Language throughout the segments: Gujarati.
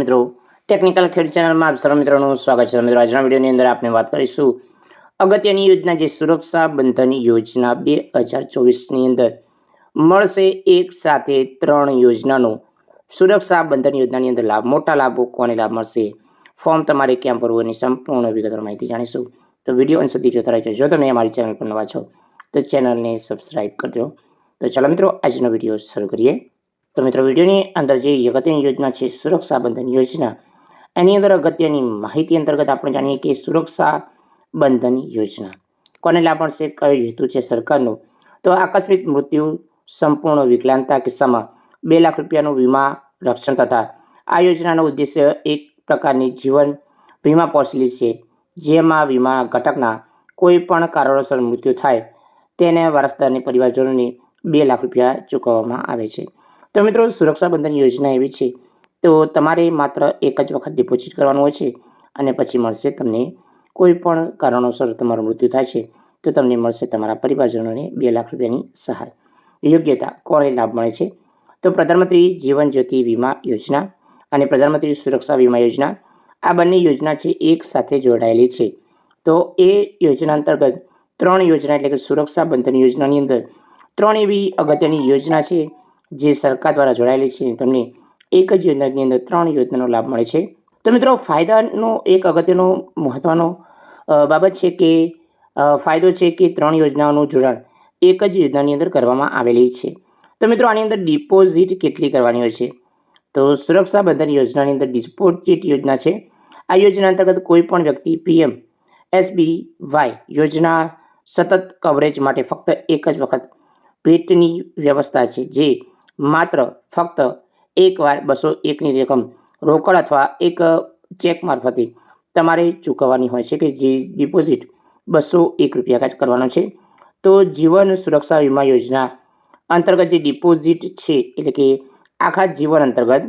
મિત્રો. ટેકનિકલ ખેડ ચેનલમાં આપ સર્વ મિત્રોનું સ્વાગત છે. મિત્રો, આજના વિડીયોની અંદર આપણે વાત કરીશું અગત્યની યોજના જે સુરક્ષા બંધન યોજના બે હજાર ચોવીસની અંદર મળશે એક સાથે ત્રણ યોજનાનો સુરક્ષા બંધન યોજનાની અંદર લાભ, મોટા લાભો કોને લાભ મળશે ફોર્મ તમારે ક્યાં ભરવું એની સંપૂર્ણ વિગતવાર માહિતી જાણીશું. તો વીડિયો અંત સુધી જોતા રહેજો. જો તમે અમારી ચેનલ પર નવા છો, તો ચેનલને સબસ્ક્રાઇબ કરજો. તો ચાલો મિત્રો, આજનો વીડિયો શરૂ કરીએ. તો મિત્રો, વિડીયોની અંદર જે અગત્યની યોજના છે, સુરક્ષા બંધન યોજના, એની અંદર અગત્યની માહિતી અંતર્ગત આપણે જાણીએ કે સુરક્ષા બંધન યોજના. કોને લાભ મળશે? કયો હેતુ છે સરકારનો? તો આકસ્મિક મૃત્યુ, સંપૂર્ણ વિકલાંગતા કિસ્સામાં બે લાખ રૂપિયાનું વીમા, રક્ષણ તથા આ યોજનાનો ઉદ્દેશ્ય એક પ્રકારની જીવન વીમા પોલિસી છે, જેમાં વીમા ઘટકના કોઈ પણ કારણોસર મૃત્યુ થાય, તેને વારસદારની પરિવારજનોને બે લાખ રૂપિયા ચૂકવવામાં આવે છે. તો મિત્રો, સુરક્ષા બંધન યોજના એવી છે. તો તમારે માત્ર એક જ વખત ડિપોઝિટ કરવાનું હોય છે અને પછી મળશે તમને કોઈ પણ કારણોસર તમારું મૃત્યુ થાય છે. તો તમને મળશે તમારા પરિવારજનોને બે લાખ રૂપિયાની સહાય. યોગ્યતા કોને લાભ મળે છે? તો પ્રધાનમંત્રી જીવન જ્યોતિ વીમા યોજના અને પ્રધાનમંત્રી સુરક્ષા વીમા યોજના આ બંને યોજના છે એક સાથે જોડાયેલી છે. તો એ યોજના અંતર્ગત ત્રણ યોજના એટલે કે સુરક્ષા બંધન યોજનાની અંદર ત્રણ એવી અગત્યની યોજના છે. જે સરકાર દ્વારા જોડાયેલી છે તમને એક જ યોજનાની અંદર ત્રણ યોજનાનો લાભ મળે છે. તો મિત્રો, ફાયદાનો એક અગત્યનો મહત્ત્વનો બાબત છે કે ફાયદો છે કે ત્રણ યોજનાઓનું જોડાણ એક જ યોજનાની અંદર કરવામાં આવેલી છે. તો મિત્રો, આની અંદર ડિપોઝિટ કેટલી કરવાની હોય છે? તો સુરક્ષા બંધન યોજનાની અંદર ડિપોઝિટ યોજના છે. આ યોજના અંતર્ગત કોઈ પણ વ્યક્તિ પીએમ એસબી વાય યોજના સતત કવરેજ માટે ફક્ત એક જ વખત ભેટની વ્યવસ્થા છે, જે માત્ર ફક્ત એકવાર બસો એકની રકમ રોકડ અથવા એક ચેક મારફતે તમારે ચૂકવવાની હોય છે કે જે ડિપોઝિટ બસો એક રૂપિયા કાચ કરવાનો છે. તો જીવન સુરક્ષા વીમા યોજના અંતર્ગત જે ડિપોઝિટ છે, એટલે કે આખા જીવન અંતર્ગત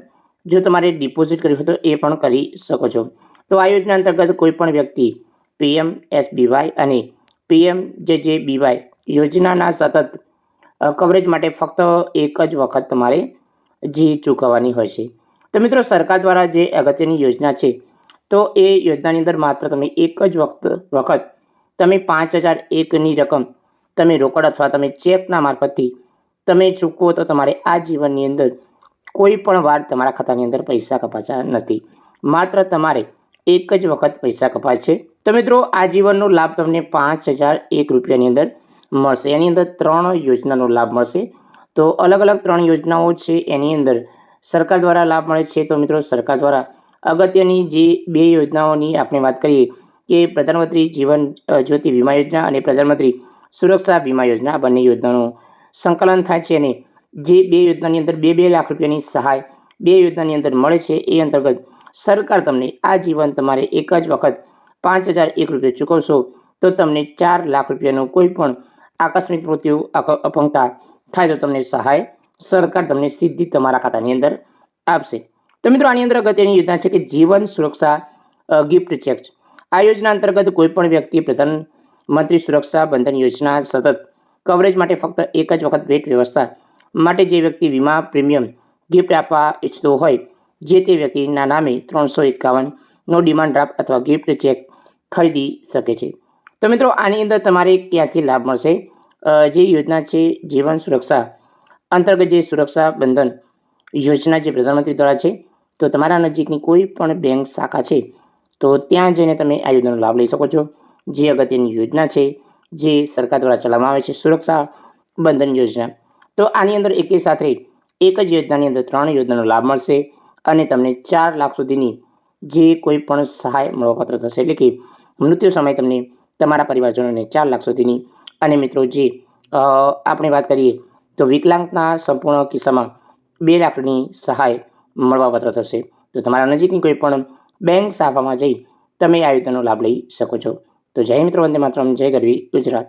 જો તમારે ડિપોઝિટ કર્યું હોય તો એ પણ કરી શકો છો. તો આ યોજના અંતર્ગત કોઈપણ વ્યક્તિ પીએમ એસબીવાય અને પીએમ જે જે બીવાય યોજનાના સતત કવરેજ માટે ફક્ત એક જ વખત તમારે જી ચૂકવવાની હોય છે. તો મિત્રો, સરકાર દ્વારા જે અગત્યની યોજના છે, તો એ યોજનાની અંદર માત્ર તમે એક જ વખત વખત તમે પાંચ હજાર એકની રકમ તમે રોકડ અથવા તમે ચેકના મારફતથી તમે ચૂકવો તો તમારે આ જીવનની અંદર કોઈ પણ વાર તમારા ખાતાની અંદર પૈસા કપાતા નથી. માત્ર તમારે એક જ વખત પૈસા કપાય છે. તો મિત્રો, આ જીવનનો લાભ તમને પાંચ હજાર એક રૂપિયાની અંદર મળશે. એની અંદર ત્રણ યોજનાનો લાભ મળશે. તો અલગ અલગ ત્રણ યોજનાઓ છે એની અંદર. સરકાર દ્વારા લાભ મળે છે. તો મિત્રો સરકાર દ્વારા અગત્યની જે બે યોજનાઓની આપણે વાત કરીએ કે પ્રધાનમંત્રી જીવન જ્યોતિ વીમા યોજના અને પ્રધાનમંત્રી સુરક્ષા વીમા યોજના બંને યોજનાનું સંકલન થાય છે અને જે બે યોજનાની અંદર બે બે લાખ રૂપિયાની સહાય બે યોજનાની અંદર મળે છે એ અંતર્ગત સરકાર તમને આ જીવન તમારે એક જ વખત પાંચ હજાર એક રૂપિયા ચૂકવશો તો તમને ચાર લાખ રૂપિયાનું કોઈ પણ આકસ્મિક મૃત્યુ અપંગતા થાય તો તમને સહાય, સરકાર તમને સીધી તમારા ખાતાની અંદર આપશે. તો મિત્રો, આની અંદર અગત્યની યોજના છે કે જીવન સુરક્ષા ગિફ્ટ ચેક આ યોજના અંતર્ગત કોઈપણ વ્યક્તિ પ્રધાનમંત્રી સુરક્ષા બંધન યોજના સતત કવરેજ માટે ફક્ત એક જ વખત ભેટ વ્યવસ્થા માટે જે વ્યક્તિ વીમા પ્રીમિયમ ગિફ્ટ આપવા ઈચ્છતો હોય, જે તે વ્યક્તિના નામે ત્રણસો એકાવનનો ડિમાન્ડ ડ્રાફ્ટ અથવા ગિફ્ટ ચેક ખરીદી શકે છે. તો મિત્રો, આની અંદર તમારે ક્યાંથી લાભ મળશે? જે યોજના છે, જીવન સુરક્ષા, અંતર્ગત જે સુરક્ષા બંધન યોજના જે પ્રધાનમંત્રી દ્વારા છે, તો તમારા નજીકની કોઈ પણ બેંક શાખા છે, તો ત્યાં જઈને તમે આ યોજનાનો લાભ લઈ શકો છો. જે અગત્યની યોજના છે, જે સરકાર દ્વારા ચલાવવામાં આવે છે, સુરક્ષા બંધન યોજના. તો આની અંદર એકે સાથે એક જ યોજનાની અંદર ત્રણ યોજનાનો લાભ મળશે અને તમને ચાર લાખ સુધીની જે કોઈ પણ સહાય મળવાપાત્ર થશે. એટલે કે મૃત્યુ સમયે તમને તમારા પરિવારજનોને ચાર લાખ સુધીની. અને મિત્રો જે આપણે વાત કરીએ, તો વિકલાંગના સંપૂર્ણ કિસ્સામાં બે લાખની સહાય મળવાપાત્ર થશે. તો તમારા નજીકની કોઈ પણ બેંક શાખામાં જઈ તમે આ યોજનાનો લાભ લઈ શકો છો. તો જય મિત્રો, વંદે માત્રમ, જય ગરવી, ગુજરાત.